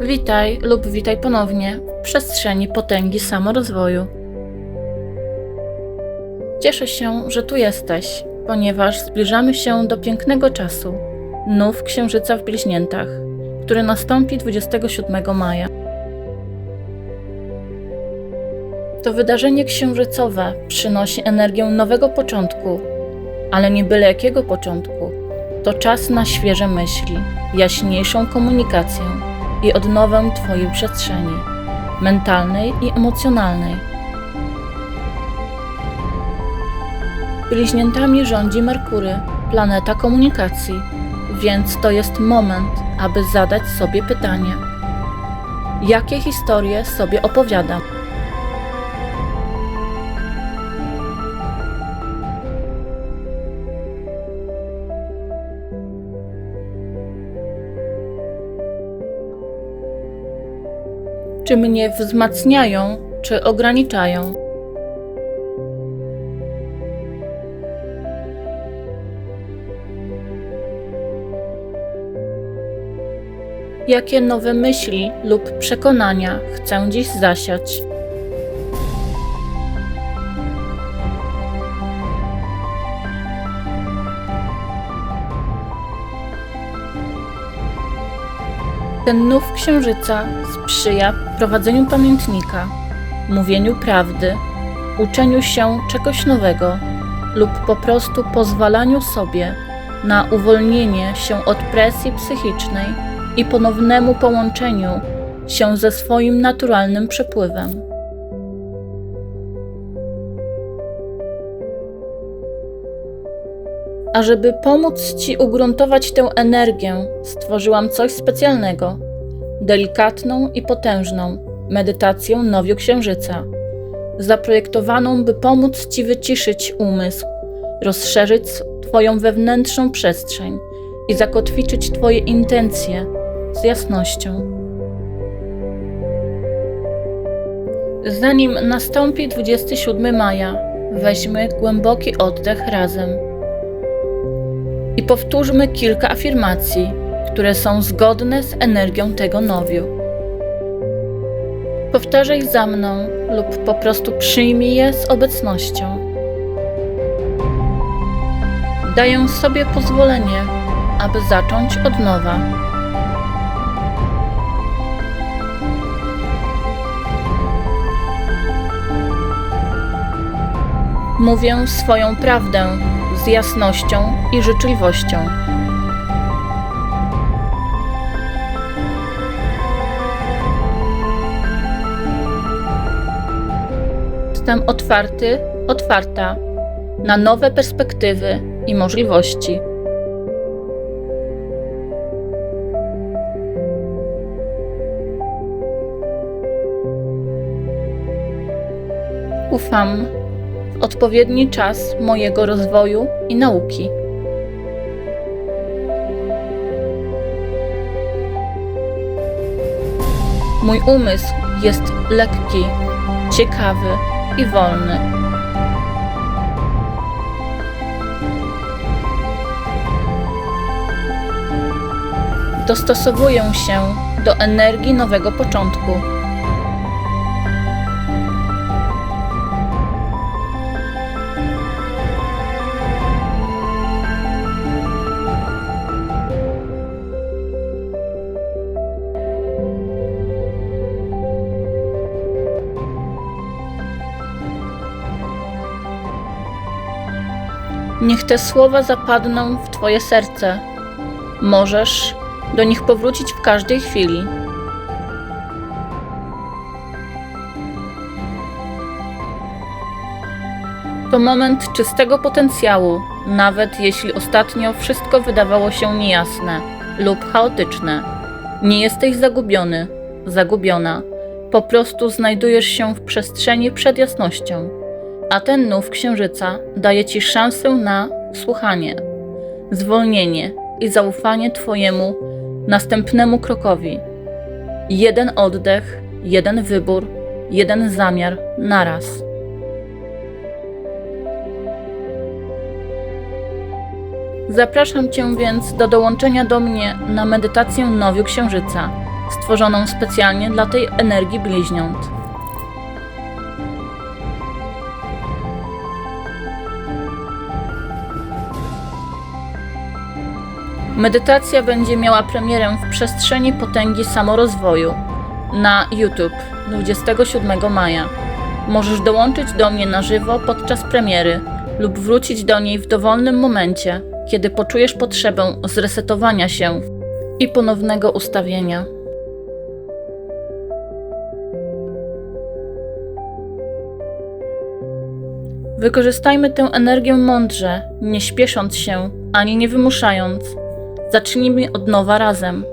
Witaj lub witaj ponownie w przestrzeni potęgi samorozwoju. Cieszę się, że tu jesteś, ponieważ zbliżamy się do pięknego czasu nów księżyca w bliźniętach, który nastąpi 27 maja. To wydarzenie księżycowe przynosi energię nowego początku, ale nie byle jakiego początku. To czas na świeże myśli, jaśniejszą komunikację i odnowę Twojej przestrzeni mentalnej i emocjonalnej. Bliźniętami rządzi Merkury, planeta komunikacji, więc to jest moment, aby zadać sobie pytanie: jakie historie sobie opowiadam? Czy mnie wzmacniają, czy ograniczają? Jakie nowe myśli lub przekonania chcę dziś zasiać? Ten nów księżyca sprzyja prowadzeniu pamiętnika, mówieniu prawdy, uczeniu się czegoś nowego lub po prostu pozwalaniu sobie na uwolnienie się od presji psychicznej i ponownemu połączeniu się ze swoim naturalnym przepływem. A żeby pomóc Ci ugruntować tę energię, stworzyłam coś specjalnego. Delikatną i potężną medytację nowiu księżyca, zaprojektowaną, by pomóc Ci wyciszyć umysł, rozszerzyć Twoją wewnętrzną przestrzeń i zakotwiczyć Twoje intencje z jasnością. Zanim nastąpi 27 maja, weźmy głęboki oddech razem i powtórzmy kilka afirmacji, które są zgodne z energią tego nowiu. Powtarzaj za mną lub po prostu przyjmij je z obecnością. Daję sobie pozwolenie, aby zacząć od nowa. Mówię swoją prawdę z jasnością i życzliwością. Jestem otwarty, otwarta na nowe perspektywy i możliwości. Ufam odpowiedni czas mojego rozwoju i nauki. Mój umysł jest lekki, ciekawy i wolny. Dostosowuję się do energii nowego początku. Niech te słowa zapadną w Twoje serce. Możesz do nich powrócić w każdej chwili. To moment czystego potencjału, nawet jeśli ostatnio wszystko wydawało się niejasne lub chaotyczne. Nie jesteś zagubiony, zagubiona. Po prostu znajdujesz się w przestrzeni przed jasnością a ten nów księżyca daje ci szansę na słuchanie, zwolnienie i zaufanie Twojemu następnemu krokowi. Jeden oddech, jeden wybór, jeden zamiar naraz. Zapraszam Cię więc do dołączenia do mnie na medytację Nowiu Księżyca, stworzoną specjalnie dla tej energii bliźniąt. Medytacja będzie miała premierę w przestrzeni potęgi samorozwoju na YouTube 27 maja. Możesz dołączyć do mnie na żywo podczas premiery lub wrócić do niej w dowolnym momencie, kiedy poczujesz potrzebę zresetowania się i ponownego ustawienia. Wykorzystajmy tę energię mądrze, nie śpiesząc się ani nie wymuszając. Zacznijmy od nowa razem.